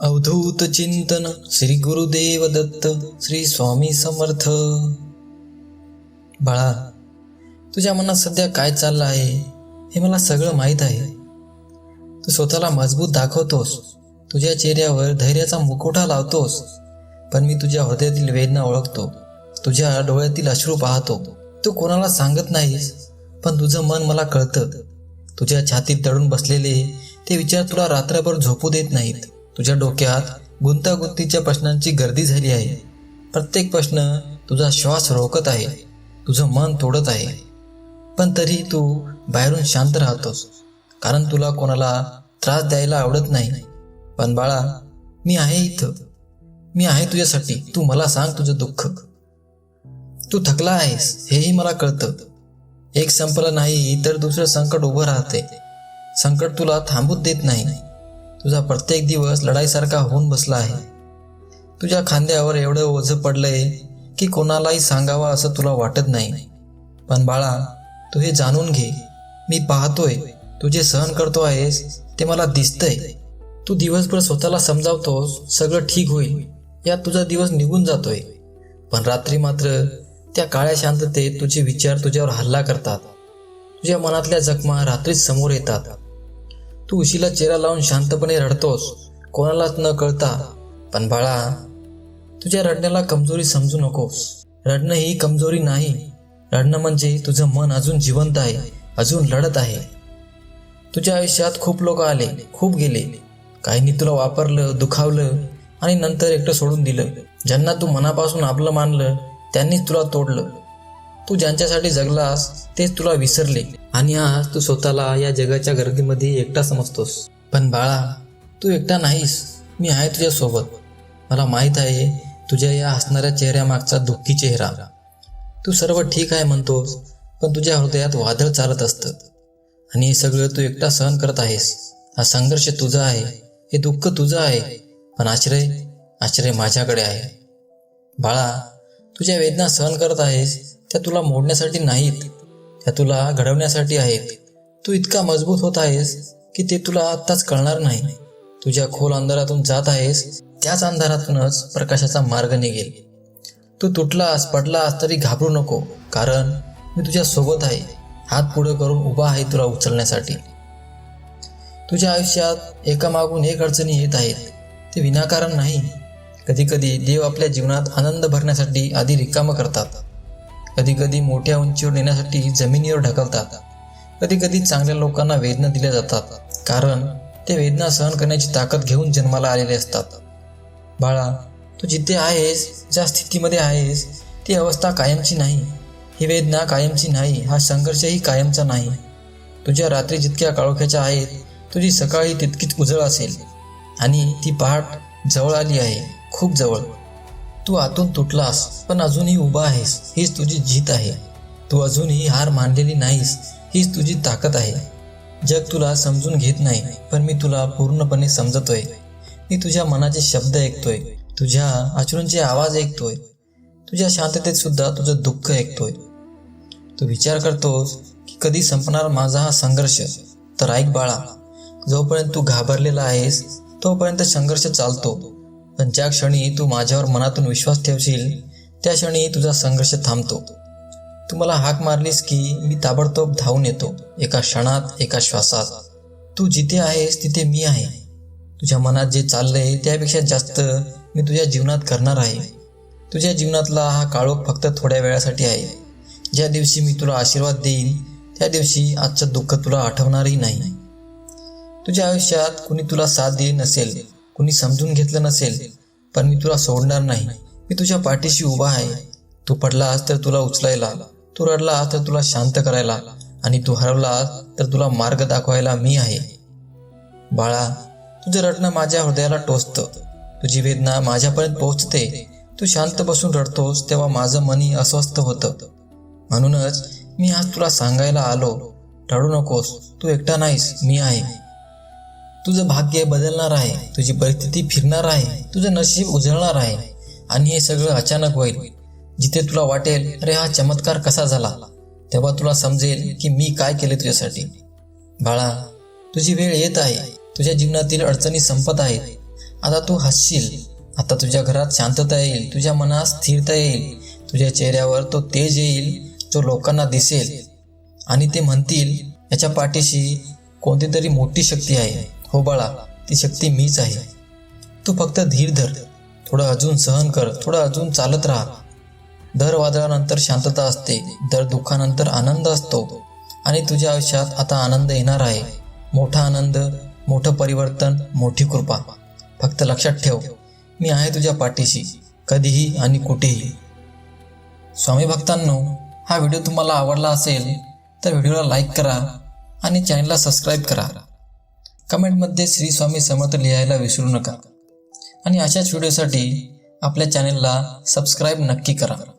अवधूत चिंतन श्री गुरुदेव दत्त श्री स्वामी समर्थ. बाळा तुझ्या मनात सध्या काय चाललं आहे हे मला सगळं माहीत आहे. तू स्वतःला मजबूत दाखवतोस तुझ्या चेहऱ्यावर धैर्याचा मुकुटा लावतोस पण मी तुझ्या हृदयातील वेदना ओळखतो तुझ्या डोळ्यातील अश्रू पाहतो. तू कोणाला सांगत नाहीस पण तुझं मन मला कळतं. तुझ्या छातीत दडून बसलेले ते विचार तुला रात्रभर झोपू देत नाहीत. तुझ्या डोक्यात गुंतागुंतीच्या प्रश्नांची गर्दी झाली आहे. प्रत्येक प्रश्न तुझा श्वास रोखत आहे. तुझं मन तोडत आहे. पण तरी तू बाहेरून शांत राहतोस. कारण तुला कोणाला त्रास द्यायला आवडत नाही. पण बाळा मी आहे इथं. मी आहे तुझ्यासाठी. तू मला सांग तुझं दुःख. तू थकला आहेस हेही मला कळतं. एक संपलं नाही तर दुसरं संकट उभं राहते. संकट तुला थांबूच देत नाही. तुझा प्रत्येक दिवस लढाईसारखा होऊन बसला आहे. तुझ्या खांद्यावर एवढं ओझं पडलंय की कोणालाही सांगावा असं तुला वाटत नाही. पण बाळा तू हे जाणून घे. मी पाहतोय तू जे सहन करतो आहेस ते मला दिसतंय. तू दिवसभर स्वतःला समजावतोस सगळं ठीक होईल. यात तुझा दिवस निघून जातोय. पण रात्री मात्र त्या काळ्या शांततेत तुझे विचार तुझ्यावर हल्ला करतात. तुझ्या मनातल्या जखमा रात्रीच समोर येतात. तू उशीला चेहरा लावून शांतपणे रडतोस. कोणालाच न कळता. पण बाळा तुझ्या रडण्याला कमजोरी समजू नकोस. रडणं ही कमजोरी नाही. रडणं म्हणजे तुझं मन अजून जिवंत आहे अजून लढत आहे. तुझ्या आयुष्यात खूप लोक आले खूप गेले. काहींनी तुला वापरलं दुखावलं आणि नंतर एकटं सोडून दिलं. ज्यांना तू मनापासून आपलं मानलं त्यांनीच तुला तोडलं. तू ज्यांच्यासाठी जगलास तेच तुला विसरले. आणि आज तू स्वतःला या जगाच्या गर्दीमध्ये एकटा समजतोस. पण बाळा तू एकटा नाहीस. मी आहे तुझ्यासोबत. मला माहीत आहे तुझ्या या हसणाऱ्या चेहऱ्यामागचा दुःखी चेहरा. तू सर्व ठीक आहे म्हणतोस पण तुझ्या हृदयात वादळ चालत असतं. आणि हे सगळं तू एकटा सहन करत आहेस. हा संघर्ष तुझा आहे. हे दुःख तुझं आहे. पण आश्रय आश्रय माझ्याकडे आहे. बाळा तुझ्या वेदना सहन करत आहेस त्या तुला मोडण्यासाठी नाहीत त्या तुला घडवण्यासाठी आहेत. तू इतका मजबूत होत आहेस की ते तुला आत्ताच कळणार नाही. तुझ्या खोल अंधारातून जात आहेस त्याच अंधारातूनच प्रकाशाचा मार्ग निघेल. तू तुटलास पडलास तरी घाबरू नको कारण मी तुझ्या सोबत आहे. हात पुढे करून उभा आहे तुला उचलण्यासाठी. तुझ्या आयुष्यात एकामागून एक अडचणी येत आहेत. ते विनाकारण नाही. कधी कधी देव आपल्या जीवनात आनंद भरण्यासाठी आधी रिकामं करतात. कधीकधी मोठ्या उंचीवर नेण्यासाठी जमिनीवर ढकलतात. कधी कधी चांगल्या लोकांना वेदना दिल्या जातात. कारण ते वेदना सहन करण्याची ताकद घेऊन जन्माला आलेले असतात. बाळा तू जिथे आहेस ज्या स्थितीमध्ये आहेस ती अवस्था कायमची नाही. ही वेदना कायमची नाही हा संघर्षही कायमचा नाही. तुझ्या रात्री जितक्या काळोख्याच्या आहेत तुझी सकाळी तितकीच उजळ असेल. आणि ती पहाट जवळ आली आहे खूप जवळ. तू आतून तुटलास पण अजूनही उभा आहेस हीच तुझी जीत आहे. तू अजूनही हार मानलेली नाहीस हीच तुझी ताकद आहे. जग तुला समजून घेत नाही पण मी तुला पूर्णपणे समजतोय. मी तुझ्या मनाचे शब्द ऐकतोय तुझ्या अश्रूंचे आवाज ऐकतोय तुझ्या शांततेत सुद्धा तुझं दुःख ऐकतोय. तू विचार करतोस की कधी संपणार माझा हा संघर्ष? तर ऐक बाळा जोपर्यंत तू घाबरलेला आहेस तोपर्यंत संघर्ष चालतो. पण ज्या क्षणी तू माझ्यावर मनातून विश्वास ठेवशील त्या क्षणी तुझा संघर्ष थांबतो. तू मला हाक मारलीस की मी ताबडतोब धावून येतो एका क्षणात एका श्वासात. तू जिथे आहेस तिथे मी आहे. तुझ्या मनात जे चाललंय त्यापेक्षा जास्त मी तुझ्या जीवनात करणार आहे. तुझ्या जीवनातला हा काळोख फक्त थोड्या वेळासाठी आहे. ज्या दिवशी मी तुला आशीर्वाद देईन त्या दिवशी आजचं दुःख तुला आठवणारही नाही. तुझ्या आयुष्यात कुणी तुला साथ दिली नसेल कुणी समजून घेतलं नसेल पण मी तुला सोडणार नाही. मी तुझ्या पाठीशी उभा आहे. तू पडलास तर तुला उचलायला. तू रडलास तर तुला शांत करायला. आणि तू हरवलास तर तुला मार्ग दाखवायला मी आहे. बाळा तुझं रडणं माझ्या हृदयाला टोचतं. तुझी वेदना माझ्यापर्यंत पोहोचते. तू शांत बसून रडतोस तेव्हा माझं मनी अस्वस्थ होतं. म्हणूनच मी आज तुला सांगायला आलो. रडू नकोस. तू एकटा नाहीस. मी आहे. तुझं भाग्य बदलणार आहे तुझी परिस्थिती फिरणार आहे तुझं नशीब उजळणार आहे. आणि हे सगळं अचानक होईल. जिथे तुला वाटेल अरे हा चमत्कार कसा झाला? तेव्हा तुला समजेल की मी काय केले तुझ्यासाठी. बाळा तुझी वेळ येत आहे. तुझ्या जीवनातील अडचणी संपत आहेत. आता तू हसशील. आता तुझ्या घरात शांतता येईल. तुझ्या मनात स्थिरता येईल. तुझ्या चेहऱ्यावर तो तेज येईल जो लोकांना दिसेल. आणि ते म्हणतील याच्या पाठीशी कोणती तरी मोठी शक्ती आहे. हो बाळा ती शक्ती मीच आहे. तू फक्त धीर धर. थोडं अजून सहन कर. थोडं अजून चालत राहा. दर वादळानंतर शांतता असते. दर दुःखानंतर आनंद असतो. आणि तुझ्या आयुष्यात आता आनंद येणार आहे. मोठा आनंद मोठं परिवर्तन मोठी कृपा. फक्त लक्षात ठेव. मी आहे तुझ्या पाठीशी. कधीही आणि कुठेही. स्वामी भक्तांनो हा व्हिडिओ तुम्हाला आवडला असेल तर व्हिडिओला लाईक करा आणि चॅनलला सबस्क्राईब करा. कमेंटमध्ये श्री स्वामी समर्थ लिहायला विसरू नका. आणि अशाच व्हिडिओसाठी आपल्या चॅनलला सबस्क्राईब नक्की करा.